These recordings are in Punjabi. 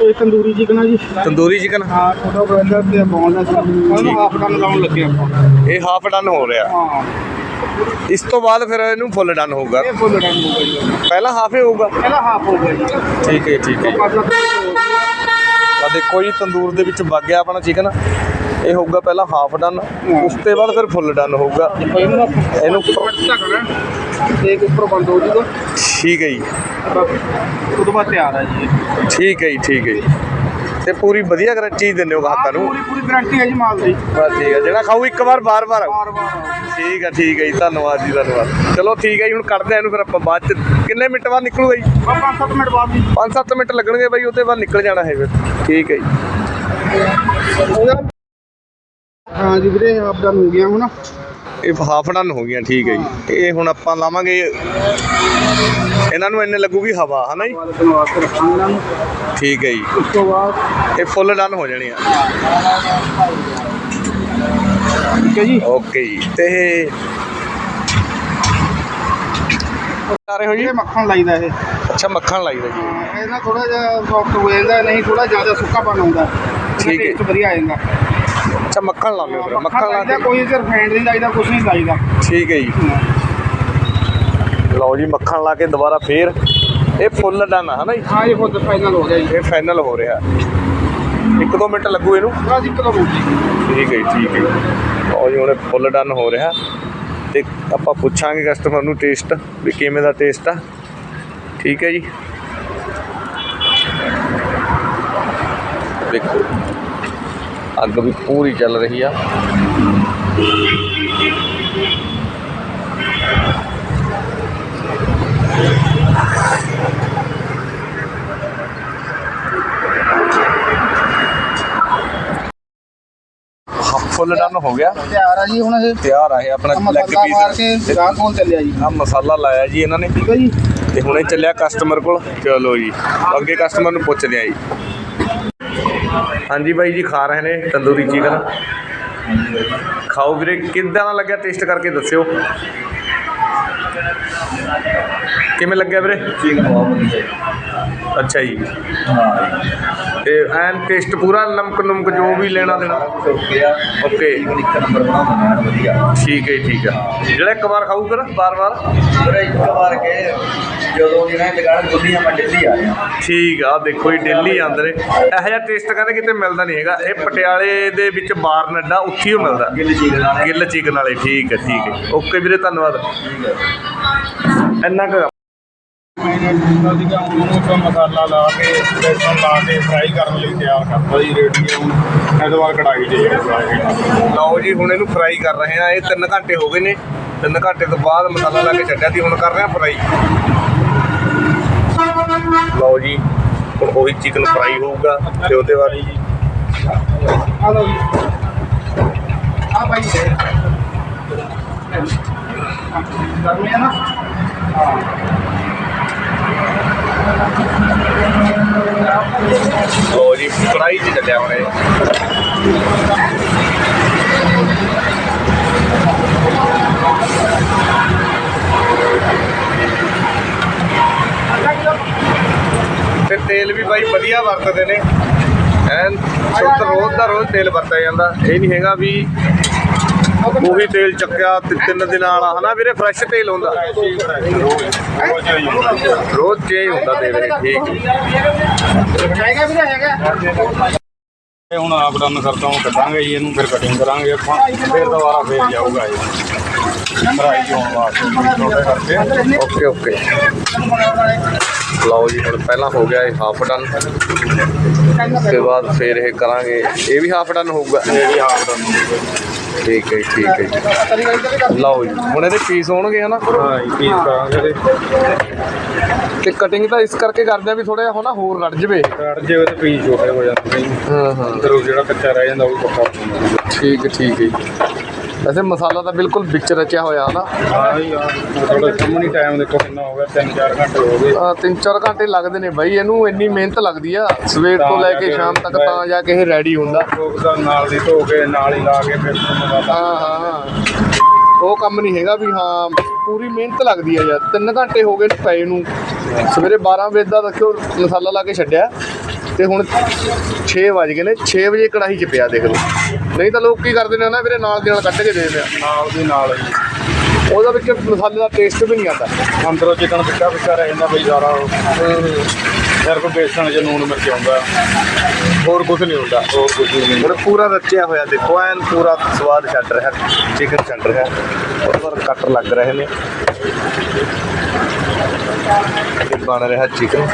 ਇਹ ਤੰਦੂਰੀ ਚਿਕਨ ਆ ਜੀ। ਤੰਦੂਰੀ ਚਿਕਨ ਹਾਂ ਛੋਟਾ ਬ੍ਰੈਂਡਰ ਤੇ ਬੋਨਲੈਸ ਉਹਨੂੰ ਹਾਫ ਡਨ ਲਾਉਣ ਲੱਗੇ ਆਪਾਂ। ਇਹ ਹਾਫ ਡਨ ਹੋ ਰਿਹਾ। ਹਾਂ। ਇਸ ਤੋਂ ਬਾਅਦ ਫਿਰ ਇਹਨੂੰ ਫੁੱਲ ਡਨ ਹੋਊਗਾ। ਇਹ ਫੁੱਲ ਡਨ ਹੋਊਗਾ ਜੀ। ਪਹਿਲਾਂ ਹਾਫ ਹੀ ਹੋਊਗਾ? ਇਹਦਾ ਹਾਫ ਹੋਊਗਾ ਜੀ। ਠੀਕ ਹੈ ਠੀਕ ਹੈ। ਆ ਦੇਖੋ ਜੀ ਤੰਦੂਰ ਦੇ ਵਿੱਚ ਵਗ ਗਿਆ ਆਪਣਾ ਚਿਕਨ ਇਹ ਹੋਊਗਾ ਪਹਿਲਾਂ ਹਾਫ ਡਨ ਉਸ ਤੋਂ ਬਾਅਦ ਫਿਰ ਫੁੱਲ ਡਨ ਹੋਊਗਾ। ਇਹਨੂੰ ਇਹਨੂੰ ਤੇ ਇੱਕ ਉੱਪਰ ਬੰਦ ਹੋ ਜੂਗਾ ਠੀਕ ਹੈ ਜੀ। ਬਾਅਦ ਤਿਆਰ ਆ ਜੀ ਇਹ। ਠੀਕ ਹੈ ਜੀ ਠੀਕ ਹੈ ਜੀ। ਤੇ ਪੂਰੀ ਵਧੀਆ ਗਰੰਟੀ ਦਿੰਦੇ ਹੋ ਗਾਹਕਾਂ ਨੂੰ? ਪੂਰੀ ਪੂਰੀ ਗਾਰੰਟੀ ਹੈ ਜੀ ਮਾਲ ਦੀ। ਬਸ ਠੀਕ ਹੈ ਜਿਹੜਾ ਖਾਊ ਇੱਕ ਵਾਰ ਬਾਰ-ਬਾਰ ਆਊ। ਬਾਰ ਬਾਰ ਠੀਕ ਹੈ ਠੀਕ ਹੈ ਜੀ ਧੰਨਵਾਦ ਜੀ ਧੰਨਵਾਦ। ਚਲੋ ਠੀਕ ਹੈ ਜੀ ਹੁਣ ਕੱਢਦੇ ਆ ਇਹਨੂੰ ਫਿਰ ਆਪਾਂ ਬਾਅਦ ਚ। ਕਿੰਨੇ ਮਿੰਟ ਬਾਅਦ ਨਿਕਲੂਗਾ ਜੀ? ਪੰਜ ਸੱਤ ਮਿੰਟ ਬਾਅਦ ਜੀ। 5-7 ਮਿੰਟ ਲੱਗਣਗੇ ਬਾਈ ਉਹਦੇ ਬਾਅਦ ਨਿਕਲ ਜਾਣਾ ਹੈ ਫਿਰ। ਠੀਕ ਹੈ ਜੀ। ਹਾਂ ਜੀ ਵੀਰੇ ਡਨ ਹੋ ਗਿਆ ਹੁਣ। ਇਹ ਹਾਫ ਡਨ ਹੋ ਗਈਆਂ ਠੀਕ ਹੈ ਜੀ। ਇਹ ਹੁਣ ਆਪਾਂ ਲਾਵਾਂਗੇ। ਇਹਨਾਂ ਨੂੰ ਇੰਨੇ ਲੱਗੂਗੀ ਹਵਾ ਹਨਾ ਜੀ? ਠੀਕ ਹੈ ਜੀ। ਉਸ ਤੋਂ ਬਾਅਦ ਇਹ ਫੁੱਲ ਡਨ ਹੋ ਜਾਣੀ ਆ। ਠੀਕ ਹੈ ਜੀ। ਓਕੇ ਜੀ। ਤੇ ਇਹ ਸਾਰੇ ਹੋ ਜੀ? ਇਹ ਮੱਖਣ ਲਾਈਦਾ ਇਹ। ਅੱਛਾ ਮੱਖਣ ਲਾਈਦਾ ਜੀ। ਇਹ ਨਾ ਥੋੜਾ ਜਿਹਾ ਸੌਫਟ ਹੋ ਜਾਂਦਾ ਨਹੀਂ ਥੋੜਾ ਜ਼ਿਆਦਾ ਸੁੱਕਾਪਨ ਆਉਂਦਾ ਠੀਕ ਹੈ। ਵਧੀਆ ਆ ਜਾਂਦਾ। ਅੱਛਾ ਮੱਖਣ ਲਾਉਂਦੇ ਹੋ ਫਿਰ ਮੱਖਣ ਲਾ ਲਾਈਦਾ ਕੇ। ਕੋਈ ਸਿਰ ਫੈਂਡ ਨਹੀਂ ਲਾਈਦਾ ਕੁਝ ਨਹੀਂ ਲਾਈਦਾ। ਠੀਕ ਹੈ ਜੀ। ਲਓ ਜੀ ਮੱਖਣ ਲਾ ਕੇ ਦੁਬਾਰਾ ਫੇਰ ਇਹ ਫੁੱਲ ਡਨ ਆ ਹਨਾ ਜੀ? ਹਾਂ ਇਹ ਖੁਦ ਫਾਈਨਲ ਹੋ ਗਿਆ ਜੀ। ਇਹ ਫਾਈਨਲ ਹੋ ਰਿਹਾ। ਇੱਕ ਦੋ ਮਿੰਟ ਲੱਗੂ ਇਹਨੂੰ? ਬਸ ਇੱਕ ਤਾਂ ਬੂਟੀ ਠੀਕ ਹੈ ਜੀ, ਠੀਕ ਹੈ ਲਓ ਜੀ ਹੁਣ ਇਹ ਫੁੱਲ ਡਨ ਹੋ ਰਿਹਾ। ਤੇ ਆਪਾਂ ਪੁੱਛਾਂਗੇ ਕਸਟਮਰ ਨੂੰ ਟੇਸਟ ਵੀ ਕਿਵੇਂ ਦਾ ਟੇਸਟ ਆ। ਠੀਕ ਹੈ ਜੀ। ਦੇਖੋ। ਅੱਗ ਵੀ ਪੂਰੀ ਚੱਲ ਰਹੀ ਆ। ਫੁੱਲ ਡਨ ਹੋ ਗਿਆ। ਤਿਆਰ ਆ ਜੀ ਹੁਣ ਇਹ। ਤਿਆਰ ਆ ਇਹ ਆਪਣਾ ਲੈਗ ਮਸਾਲਾ ਮਾਰ ਪੀਸ ਕੇ ਗਾਹ ਕੋਲ ਚੱਲਿਆ ਜੀ। ਆ ਮਸਾਲਾ ਲਾਇਆ ਜੀ ਇਹਨਾਂ ਨੇ। ਠੀਕ ਹੈ ਜੀ। ਤੇ ਹੁਣੇ ਚੱਲਿਆ ਕਸਟਮਰ ਕੋਲ। ਚਲੋ ਜੀ ਅੱਗੇ ਕਸਟਮਰ ਨੂੰ ਪੁੱਛਦੇ ਆ ਜੀ। ਹਾਂਜੀ ਬਾਈ ਜੀ, ਖਾ ਰਹੇ ਨੇ ਤੰਦੂਰੀ ਚਿਕਨ ਖਾਓ ਵੀਰੇ, ਕਿੱਦਾਂ ਦਾ ਲੱਗਿਆ ਟੇਸਟ ਕਰਕੇ ਦੱਸਿਓ। ਕਿਵੇਂ ਲੱਗਿਆ ਵੀਰੇ? ਚਿਕਨ ਬਹੁਤ ਵਧੀਆ। ਅੱਛਾ ਜੀ। ਹਾਂ ਤੇ ਐਨ ਟੇਸਟ ਪੂਰਾ ਨਮਕ ਨਮਕ ਜੋ ਵੀ ਲੈਣਾ ਦੇਣਾ। ਓਕੇ। ਆ ਓਕੇ ਚਿਕਨ ਇੱਕ ਨੰਬਰ ਬਣਾਉਂਦੇ ਨੇ ਵਧੀਆ ਠੀਕ ਹੈ ਠੀਕ ਹੈ। ਜਿਹੜਾ ਇੱਕ ਵਾਰ ਖਾਊ ਫਿਰ ਬਾਰ-ਬਾਰ ਪਰ ਇੱਕ ਵਾਰ। ਕੇ ਜਦੋਂ ਜਿਹਨਾਂ ਦੀ ਦੁਕਾਨ ਖੁੱਲੀ ਆ ਮੈਂ ਦਿੱਲੀ ਆ ਰਿਹਾ ਠੀਕ ਆ ਦੇਖੋ ਜੀ ਦਿੱਲੀ ਆਂਦੇ ਨੇ। ਇਹੋ ਜਿਹਾ ਟੇਸਟ ਕਹਿੰਦੇ ਕਿਤੇ ਮਿਲਦਾ ਨਹੀਂ ਹੈਗਾ। ਇਹ ਪਟਿਆਲੇ ਦੇ ਵਿੱਚ ਬਾਰ ਨੱਡਾ ਉੱਥੇ ਹੀ ਮਿਲਦਾ। ਗਿੱਲ ਚਿਕਨ ਵਾਲੇ। ਗਿੱਲ ਚਿਕਨ ਵਾਲੇ ਠੀਕ ਹੈ ਠੀਕ ਹੈ। ਓਕੇ ਵੀਰੇ ਧੰਨਵਾਦ। ਇੰਨਾ ਕੁ ਮੈਨੇ ਜਿੰਨਾ ਸੀਗਾ ਉਹਨੂੰ ਤੋਂ ਮਸਾਲਾ ਲਾ ਕੇ ਬੇਸਨ ਲਾ ਕੇ ਫਰਾਈ ਕਰਨ ਲਈ ਤਿਆਰ ਕਰਤਾ ਜੀ ਰੈਡੀ ਹੈ ਹੁਣ ਇਹਦੇ ਬਾਅਦ ਕੜਾਈ ਦੇ ਲਓ ਜੀ ਹੁਣ ਇਹਨੂੰ ਫਰਾਈ ਕਰ ਰਹੇ ਆ ਇਹ 3 ਘੰਟੇ ਹੋ ਗਏ ਨੇ। 3 ਘੰਟੇ ਤੋਂ ਬਾਅਦ ਮਸਾਲਾ ਲਾ ਕੇ ਛੱਡਿਆ ਸੀ ਹੁਣ ਕਰ ਰਹੇ ਆ ਫਰਾਈ ਲਓ ਜੀ ਹੁਣ ਉਹੀ ਚਿਕਨ ਫਰਾਈ ਹੋਊਗਾ ਤੇ ਉਹਦੇ ਬਾਅਦ ਆ ਲਓ ਜੀ। ਆ ਭਾਈ ਦੇ ਗਰਮੀ ਹੈ ਨਾ? ਲਓ ਜੀ ਕੜਾਈ 'ਚ ਚੱਲਿਆ ਹੁਣ ਇਹ। ਤੇ ਤੇਲ ਵੀ ਬਾਈ ਵਧੀਆ ਵਰਤਦੇ ਨੇ। ਐਨ ਸ਼ੁੱਧ ਰੋਜ਼ ਦਾ ਰੋਜ਼ ਤੇਲ ਵਰਤਿਆ ਜਾਂਦਾ। ਇਹ ਨਹੀਂ ਹੈਗਾ ਵੀ ਉਹੀ ਤੇਲ ਚੱਕਿਆ ਤੇ ਤਿੰਨ ਦਿਨਾਂ ਵਾਲਾ ਹਨਾ ਵੀਰੇ? ਫਰੈਸ਼ ਤੇਲ ਹੁੰਦਾ। ਰੋਜ਼ ਚੇਂਜ ਹੁੰਦਾ ਤੇਲ ਇਹ, ਠੀਕ ਹੈਗਾ ਵੀਰੇ ਹੈਗਾ। ਇਹ ਹੁਣ ਆਪ ਡਨ ਕਰਤਾ ਹਾਂ ਕੱਢਾਂਗੇ ਜੀ ਇਹਨੂੰ ਫਿਰ ਕਟਿੰਗ ਕਰਾਂਗੇ ਆਪਾਂ ਫਿਰ ਦੁਬਾਰਾ ਫੇਰ ਜਾਊਗਾ ਇਹ। ਫਰਾਈ ਹੋਣ ਵਾਸਤੇ ਛੋਟੇ ਕਰਕੇ। ਓਕੇ ਓਕੇ ਲਓ ਜੀ ਹੁਣ ਪਹਿਲਾਂ ਹੋ ਗਿਆ ਇਹ ਹਾਫ ਡਨ ਤੇ ਬਾਅਦ ਫਿਰ ਇਹ ਕਰਾਂਗੇ। ਇਹ ਵੀ ਹਾਫ ਡਨ ਹੋਊਗਾ। ਇਹ ਵੀ ਹਾਫ ਡਨ ਠੀਕ ਹੈ ਜੀ, ਠੀਕ ਹੈ ਜੀ। ਲਓ ਜੀ ਹੁਣ ਇਹਦੇ ਪੀਸ ਹੋਣਗੇ ਹਨਾ? ਹਾਂ ਜੀ ਪੀਸ ਕਰਾਂਗੇ। ਤੇ ਤੇ ਕਟਿੰਗ ਤਾਂ ਇਸ ਕਰਕੇ ਕਰਦੇ ਆ ਵੀ ਥੋੜਾ ਜਿਹਾ ਹੋਣਾ ਹੋਰ ਰੜ ਜਵੇ। ਕੱਢ ਜੇ ਉਹਦੇ ਪੀਸ ਛੋਟੇ ਹੋ ਜਾਂਦੇ ਨੇ। ਹਾਂ ਹਾਂ। ਅੰਦਰ ਜਿਹੜਾ ਕੱਚਾ ਰਹਿ ਜਾਂਦਾ ਉਹ ਪੱਕਾ ਹੋ ਜਾਂਦਾ। ਠੀਕ ਠੀਕ ਹੈ ਜੀ। ਵੈਸੇ ਮਸਾਲਾ ਤਾਂ ਬਿਲਕੁਲ ਵਿੱਚ ਰਚਿਆ ਹੋਇਆ ਹਨਾ ਹਾਂ ਜੀ ਥੋੜਾ ਸਾਹਮਣੇ ਟਾਈਮ ਦੇਖੋ ਕਿੰਨਾ ਹੋ ਗਿਆ 3-4 ਘੰਟੇ ਹੋ ਗਏ। ਆ, ਤਿੰਨ ਚਾਰ ਘੰਟੇ ਲੱਗਦੇ ਨੇ ਬਾਈ ਇਹਨੂੰ ਇੰਨੀ ਮਿਹਨਤ ਲੱਗਦੀ ਆ। ਸਵੇਰ ਤੋਂ ਲੈ ਕੇ ਸ਼ਾਮ ਤੱਕ ਤਾਂ ਜਾ ਕੇ ਇਹ ਰੈਡੀ ਹੁੰਦਾ। ਉਹਦਾ ਨਾਲ ਦੀ ਧੋ ਕੇ ਨਾਲ ਹੀ ਲਾ ਕੇ ਫਿਰ ਤੁਹਾਨੂੰ ਹਾਂ ਹਾਂ ਉਹ ਕੰਮ ਨਹੀਂ ਹੈਗਾ ਵੀ ਹਾਂ ਪੂਰੀ ਮਿਹਨਤ ਲੱਗਦੀ ਆ ਯਾਰ। 3 ਘੰਟੇ ਹੋ ਗਏ ਪਏ ਨੂੰ। ਸਵੇਰੇ 12 ਵਜੇ ਦਾ ਦੇਖਿਓ ਮਸਾਲਾ ਲਾ ਕੇ ਛੱਡਿਆ। ਤੇ ਹੁਣ 6 ਵਜ ਗਏ ਨੇ। 6 ਵਜੇ ਕੜਾਹੀ 'ਚ ਪਿਆ ਦੇਖ ਲਓ। ਨਹੀਂ ਤਾਂ ਲੋਕ ਕੀ ਕਰਦੇ ਨੇ ਨਾ ਵੀਰੇ ਨਾਲ ਦੇ ਨਾਲ ਕੱਢ ਕੇ ਦੇ ਦਿੰਦੇ ਆ। ਨਾਲ ਦੀ ਨਾਲ ਜੀ ਉਹਦਾ ਵਿੱਚ ਮਸਾਲੇ ਦਾ ਟੇਸਟ ਵੀ ਨਹੀਂ ਆਉਂਦਾ। ਅੰਦਰੋਂ ਚਿਕਨ ਫਿੱਕਾ ਫਿੱਕਾ ਰਹਿ ਜਾਂਦਾ ਬਈ ਸਾਰਾ ਸਿਰਫ ਬੇਸਣ 'ਚ ਨੂਣ ਮਿਰਚ ਆਉਂਦਾ। ਹੋਰ ਕੁਝ ਨਹੀਂ ਹੁੰਦਾ। ਹੋਰ ਕੁਝ ਨਹੀਂ ਹੁਣ ਪੂਰਾ ਰਚਿਆ ਹੋਇਆ ਦੇਖੋ ਐਨ ਪੂਰਾ ਸਵਾਦ ਛੱਡ ਰਿਹਾ ਚਿਕਨ ਛੱਡ ਰਿਹਾ। ਉਹਦੇ ਪਰ ਕੱਟ ਲੱਗ ਰਹੇ ਨੇ। ਬਣ ਰਿਹਾ ਚਿਕਨ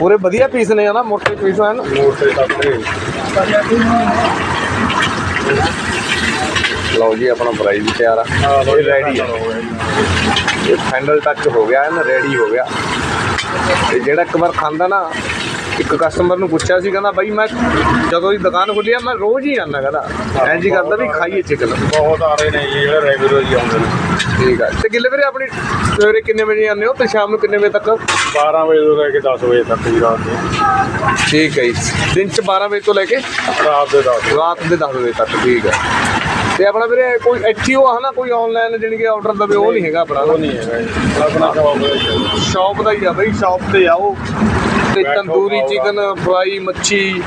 ਪੂਰੇ ਵਧੀਆ ਪੀਸ ਨੇ ਨਾ ਮੋਟੇ ਪੀਸ ਹਨ ਮੋਟੇ ਲਓ ਜੀ ਆਪਣਾ ਫਰਾਈ ਵੀ ਤਿਆਰ ਆ। ਇਹ ਰੈਡੀ ਆ। ਇਹ ਫਾਈਨਲ ਟੱਚ ਹੋ ਗਿਆ ਹੈ ਨਾ ਰੈਡੀ ਹੋ ਗਿਆ। ਤੇ ਜਿਹੜਾ ਇੱਕ ਵਾਰ ਖਾਂਦਾ ਨਾ ਇੱਕ ਕਸਟਮਰ ਨੂੰ ਪੁੱਛਿਆ ਸੀ ਕਹਿੰਦਾ ਬਾਈ ਮੈਂ ਜਦੋਂ ਦੀ ਦੁਕਾਨ ਖੁੱਲੀ ਆ ਮੈਂ ਰੋਜ਼ ਹੀ ਆਉਂਦਾ ਕਹਿੰਦਾ। ਐਂ ਜੀ ਕਰਦਾ ਵੀ ਖਾਈਏ ਚਿਕਨ ਬਹੁਤ ਆ ਰਹੇ ਨੇ ਜਿਹੜੇ ਰੈਗੂਲਰ ਜੀ ਆਉਂਦੇ ਨੇ। ਠੀਕ ਆ। ਤੇ ਗਿੱਲੇ ਵੀਰੇ ਆਪਣੀ ਸਵੇਰੇ ਕਿੰਨੇ ਵਜੇ ਆਉਂਦੇ ਹੋ ਤੇ ਸ਼ਾਮ ਨੂੰ ਕਿੰਨੇ ਵਜੇ ਤੱਕ? 12 ਵਜੇ ਤੋਂ ਲੈ ਕੇ 10 ਵਜੇ ਤੱਕ ਜੀ ਰਾਤ ਦੇ ਠੀਕ ਹੈ ਜੀ। ਦਿਨ ਚ 12 ਵਜੇ ਤੋਂ ਲੈ ਕੇ ਰਾਤ ਦੇ 10 ਰਾਤ ਦੇ 10 ਵਜੇ ਤੱਕ ਠੀਕ ਹੈ ਤੇ ਆਪਣਾ ਵੀਰੇ ਕੋਈ ਇੱਥੇ ਉਹ ਹਨਾ ਕੋਈ ਆਨਲਾਈਨ ਕਿ ਆਰਡਰ ਦਵੇ ਉਹ ਨਹੀਂ ਹੈਗਾ ਆਪਣਾ। ਉਹ ਨਹੀਂ ਹੈਗਾ ਜੀ। ਆਪਣਾ ਸ਼ੌਪ ਹੈ ਜੀ। ਸ਼ਾਪ ਦਾ ਹੀ ਆ ਬਈ ਸ਼ਾਪ ਤੇ ਆਓ। ਤੇ ਬੈਠੋ, ਤੰਦੂਰੀ ਖਾਓ, ਚਿਕਨ ਫਰਾਈ ਮੱਛੀ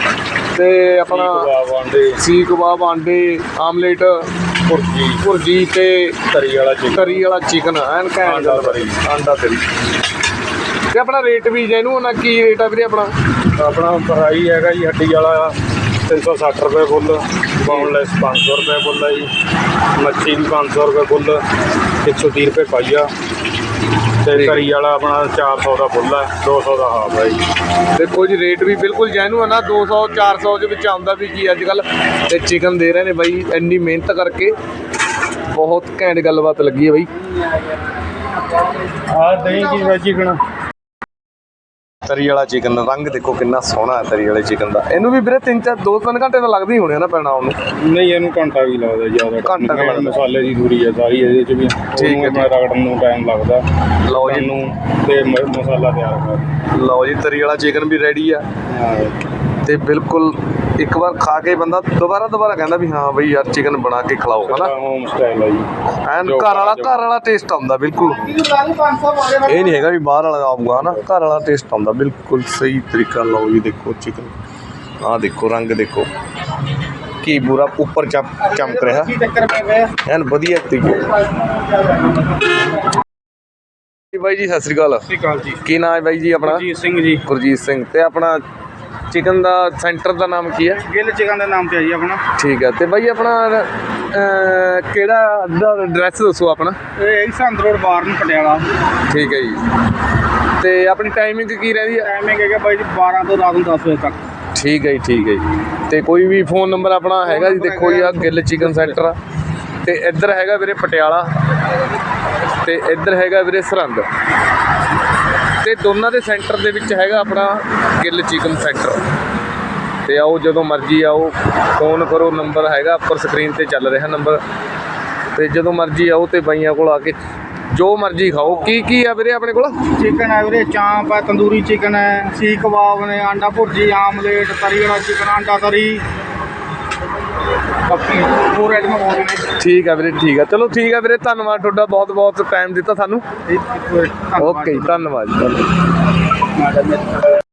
ਤੇ ਆਪਣਾ ਕਬਾਬ ਆਂਡੇ। ਸੀ ਕਬਾਬ ਆਂਡੇ ਆਮਲੇਟ। ਭੁਰਜੀ। ਭੁਰਜੀ ਤੇ ਤਰੀ ਵਾਲਾ ਚਿਕਨ ਤਰੀ ਵਾਲਾ ਚਿਕਨ ਐਨ ਆਂਡਾ ਗੱਲ। ਤਰੀ। ਆਂਡਾ ਤਰੀ। ਤੇ ਆਪਣਾ ਰੇਟ ਵੀ ਜਿਹਨੂੰ ਨਾ ਕੀ ਰੇਟ ਆ ਵੀਰੇ ਆਪਣਾ? ਆਪਣਾ ਫਰਾਈ ਹੈਗਾ ਜੀ ਹੱਡੀ ਵਾਲਾ 360 ਰੁਪਏ ਫੁੱਲ। ਬੌਨਲੈਸ 500 ਰੁਪਏ ਫੁੱਲ ਹੈ ਜੀ। ਮੱਛੀ ਵੀ 500 ਰੁਪਏ ਫੁੱਲ। 130 ਰੁਪਏ ਪਾਈਆ ਤੇ। ਕਰੀ ਵਾਲਾ ਆਪਣਾ 400 ਦਾ ਫੁੱਲ ਹੈ 200 ਦਾ ਹਾਫ ਹੈ ਜੀ। ਦੇਖੋ ਜੀ ਰੇਟ ਵੀ ਬਿਲਕੁਲ ਜੈਨੂ ਆ ਨਾ 200 400 ਦੇ ਵਿੱਚ ਆਉਂਦਾ ਵੀ ਕੀ ਅੱਜ ਕੱਲ ਤੇ ਚਿਕਨ ਦੇ ਰਹੇ ਨੇ ਬਾਈ ਇੰਨੀ ਮਿਹਨਤ ਕਰਕੇ। ਬਹੁਤ ਘੈਂਟ ਗੱਲਬਾਤ ਲੱਗੀ ਹੈ ਬਾਈ। ਆ ਦਹੀਂ ਕੀ ਵੈਜ ਚਿਕਨ ਤਰੀ ਵਾਲਾ ਚਿਕਨ ਦਾ ਰੰਗ ਦੇਖੋ ਕਿੰਨਾ ਸੋਹਣਾ ਹੈ ਤਰੀ ਵਾਲੇ ਚਿਕਨ ਦਾ। ਇਹਨੂੰ ਵੀ ਵੀਰੇ 3 4 2 3 ਘੰਟੇ ਤਾਂ ਲੱਗਦੇ ਹੀ ਹੋਣੇ ਨਾ ਪੈਣਾ ਉਹਨੂੰ। ਨਹੀਂ ਇਹਨੂੰ ਘੰਟਾ ਵੀ ਲੱਗਦਾ ਜ਼ਿਆਦਾ। ਘੰਟਾ ਕੁ ਲੱਗਦਾ। ਮਸਾਲੇ ਦੀ ਦੂਰੀ ਹੈ ਸਾਰੀ ਇਹਦੇ ਚ ਵੀ। ਠੀਕ ਹੈ, ਉਹਨੂੰ ਰਗੜਨ ਨੂੰ ਟਾਈਮ ਲੱਗਦਾ। ਲਓ ਜੀ। ਨੂੰ ਤੇ ਮ- ਮਸਾਲਾ ਤਿਆਰ ਕਰ। ਲਓ ਜੀ ਤਰੀ ਵਾਲਾ ਚਿਕਨ ਵੀ ਰੈਡੀ ਆ। ਤੇ ਬਿਲਕੁਲ ਇੱਕ ਵਾਰ ਖਾ ਕੇ ਬੰਦਾ ਦੁਬਾਰਾ ਦੁਬਾਰਾ ਕਹਿੰਦਾ ਵੀ ਹਾਂ ਬਈ ਯਾਰ ਚਿਕਨ ਬਣਾ ਕੇ ਖਿਲਾਓ ਹਨਾ? ਹੋਮ ਸਟਾਈਲ ਹੈ ਜੀ। ਐਨ ਘਰ ਵਾਲਾ ਘਰ ਵਾਲਾ ਟੇਸਟ ਆਉਂਦਾ ਬਿਲਕੁਲ। ਇਹ ਨਹੀਂ ਹੈਗਾ ਵੀ ਬਾਹਰ ਵਾਲਾ ਆਊਗਾ ਹਨਾ? ਘਰ ਵਾਲਾ ਟੇਸਟ ਆਉਂਦਾ ਬਿਲਕੁਲ ਸਹੀ ਤਰੀਕਾ ਲਓ ਜੀ ਦੇਖੋ ਚਿਕਨ ਆਹ ਦੇਖੋ ਰੰਗ ਦੇਖੋ। ਕੀ ਪੂਰਾ ਉੱਪਰ ਚਮ- ਚਮਕ ਰਿਹਾ। ਐਨ ਵਧੀਆ ਤਰੀਕੇ ਜੀ ਬਾਈ ਜੀ ਸਤਿ ਸ੍ਰੀ ਅਕਾਲ। ਸਤਿ ਸ਼੍ਰੀ ਅਕਾਲ ਜੀ। ਕੀ ਨਾਮ ਹੈ ਬਾਈ ਜੀ ਆਪਣਾ? ਜੀ ਸਿੰਘ ਜੀ। ਗੁਰਜੀਤ ਸਿੰਘ। ਤੇ ਆਪਣਾ ਚਿਕਨ ਦਾ ਸੈਂਟਰ ਦਾ ਨਾਮ ਕੀ ਹੈ? ਗਿੱਲ ਚਿਕਨ ਦੇ ਨਾਮ ਤੇ ਆ ਜੀ ਆਪਣਾ। ਠੀਕ ਹੈ ਤੇ ਬਾਈ ਆਪਣਾ ਕਿਹੜਾ ਐਡਰੈਸ ਦੱਸੋ ਆਪਣਾ? ਇਹ ਸੰਦ ਰੋਡ ਬਾਰਨ ਪਟਿਆਲਾ। ਠੀਕ ਹੈ ਜੀ। ਤੇ ਆਪਣੀ ਟਾਈਮਿੰਗ ਕੀ ਰਹਿੰਦੀ ਹੈ? ਟਾਈਮਿੰਗ ਹੈਗਾ ਬਾਈ ਜੀ 12 ਤੋਂ ਰਾਤ ਨੂੰ 10 ਵਜੇ ਤੱਕ। ਠੀਕ ਹੈ ਜੀ ਠੀਕ ਹੈ ਜੀ। ਤੇ ਕੋਈ ਵੀ ਫੋਨ ਨੰਬਰ ਆਪਣਾ ਹੈਗਾ ਜੀ ਦੇਖੋ ਜੀ ਆ ਗਿੱਲ ਚਿਕਨ ਸੈਂਟਰ ਆ। ਤੇ ਇੱਧਰ ਹੈਗਾ ਵੀਰੇ ਪਟਿਆਲਾ। ਤੇ ਇੱਧਰ ਹੈਗਾ ਵੀਰੇ ਸਰਹੰਦ। ਤੇ ਦੋਨਾਂ ਦੇ ਸੈਂਟਰ ਦੇ ਵਿੱਚ ਹੈਗਾ ਆਪਣਾ ਗਿੱਲ ਚਿਕਨ ਸੈਂਟਰ। ਤੇ ਆਓ ਜਦੋਂ ਮਰਜ਼ੀ ਆਓ, ਫੋਨ ਕਰੋ, ਨੰਬਰ ਹੈਗਾ ਉੱਪਰ ਸਕਰੀਨ ਤੇ ਚੱਲ ਰਿਹਾ ਨੰਬਰ। ਤੇ ਜਦੋਂ ਮਰਜ਼ੀ ਆਓ ਤੇ ਬਾਈਆਂ ਕੋਲ ਆ ਕੇ ਜੋ ਮਰਜ਼ੀ ਖਾਓ। ਕੀ ਕੀ ਆ ਵੀਰੇ ਆਪਣੇ ਕੋਲ? ਚਿਕਨ ਹੈ ਵੀਰੇ, ਚਾਂਪ ਹੈ, ਤੰਦੂਰੀ ਚਿਕਨ ਹੈ ਸੀ ਕਬਾਬ ਨੇ, ਆਂਡਾ ਭੁਰਜੀ, ਆਮਲੇਟ, ਤਰੀ ਵਾਲਾ ਚਿਕਨ, ਆਂਡਾ ਤਰੀ। ਬਾਕੀ ਹੋਰ ਆਈਟਮਾਂ ਬਹੁਤ ਨੇ। ਠੀਕ ਆ ਵੀਰੇ ਠੀਕ ਆ। ਚਲੋ ਠੀਕ ਆ ਵੀਰੇ ਧੰਨਵਾਦ ਤੁਹਾਡਾ ਬਹੁਤ ਬਹੁਤ ਟਾਈਮ ਦਿੱਤਾ ਸਾਨੂੰ। ਓਕੇ ਜੀ ਧੰਨਵਾਦ ਜੀ